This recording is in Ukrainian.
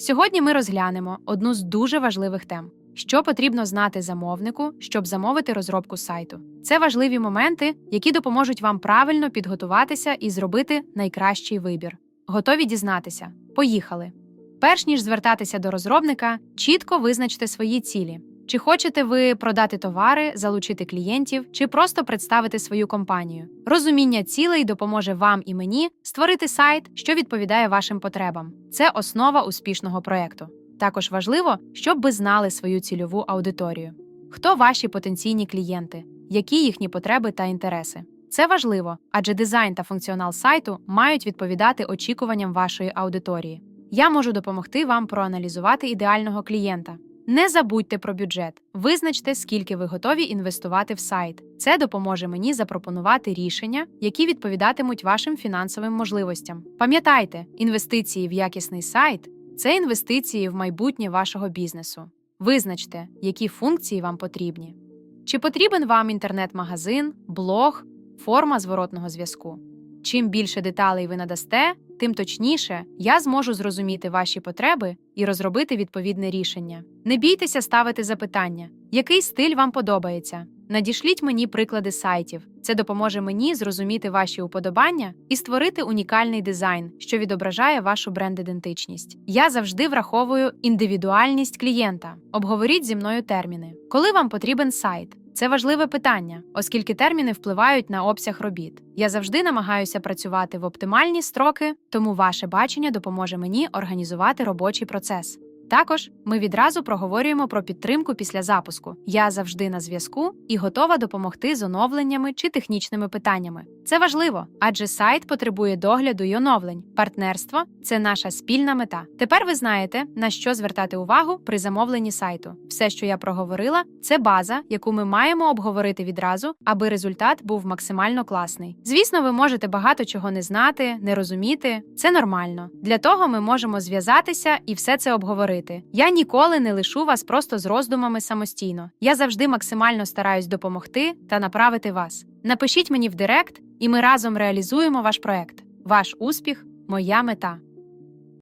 Сьогодні ми розглянемо одну з дуже важливих тем: що потрібно знати замовнику, щоб замовити розробку сайту. Це важливі моменти, які допоможуть вам правильно підготуватися і зробити найкращий вибір. Готові дізнатися? Поїхали! Перш ніж звертатися до розробника, чітко визначте свої цілі. Чи хочете ви продати товари, залучити клієнтів, чи просто представити свою компанію? Розуміння цілей допоможе вам і мені створити сайт, що відповідає вашим потребам. Це основа успішного проєкту. Також важливо, щоб ви знали свою цільову аудиторію. Хто ваші потенційні клієнти, які їхні потреби та інтереси? Це важливо, адже дизайн та функціонал сайту мають відповідати очікуванням вашої аудиторії. Я можу допомогти вам проаналізувати ідеального клієнта. Не забудьте про бюджет. Визначте, скільки ви готові інвестувати в сайт. Це допоможе мені запропонувати рішення, які відповідатимуть вашим фінансовим можливостям. Пам'ятайте, інвестиції в якісний сайт це інвестиції в майбутнє вашого бізнесу. Визначте, які функції вам потрібні. Чи потрібен вам інтернет-магазин, блог, форма зворотного зв'язку? Чим більше деталей ви надасте, тим точніше я зможу зрозуміти ваші потреби і розробити відповідне рішення. Не бійтеся ставити запитання, який стиль вам подобається. Надішліть мені приклади сайтів. Це допоможе мені зрозуміти ваші уподобання і створити унікальний дизайн, що відображає вашу бренд-ідентичність. Я завжди враховую індивідуальність клієнта. Обговоріть зі мною терміни. Коли вам потрібен сайт? Це важливе питання, оскільки терміни впливають на обсяг робіт. Я завжди намагаюся працювати в оптимальні строки, тому ваше бачення допоможе мені організувати робочий процес. Також ми відразу проговорюємо про підтримку після запуску. Я завжди на зв'язку і готова допомогти з оновленнями чи технічними питаннями. Це важливо, адже сайт потребує догляду й оновлень. Партнерство це наша спільна мета. Тепер ви знаєте, на що звертати увагу при замовленні сайту. Все, що я проговорила, це база, яку ми маємо обговорити відразу, аби результат був максимально класний. Звісно, ви можете багато чого не знати, не розуміти. Це нормально. Для того ми можемо зв'язатися і все це обговорити. Я ніколи не лишу вас просто з роздумами самостійно. Я завжди максимально стараюсь допомогти та направити вас. Напишіть мені в Директ, і ми разом реалізуємо ваш проект. Ваш успіх моя мета.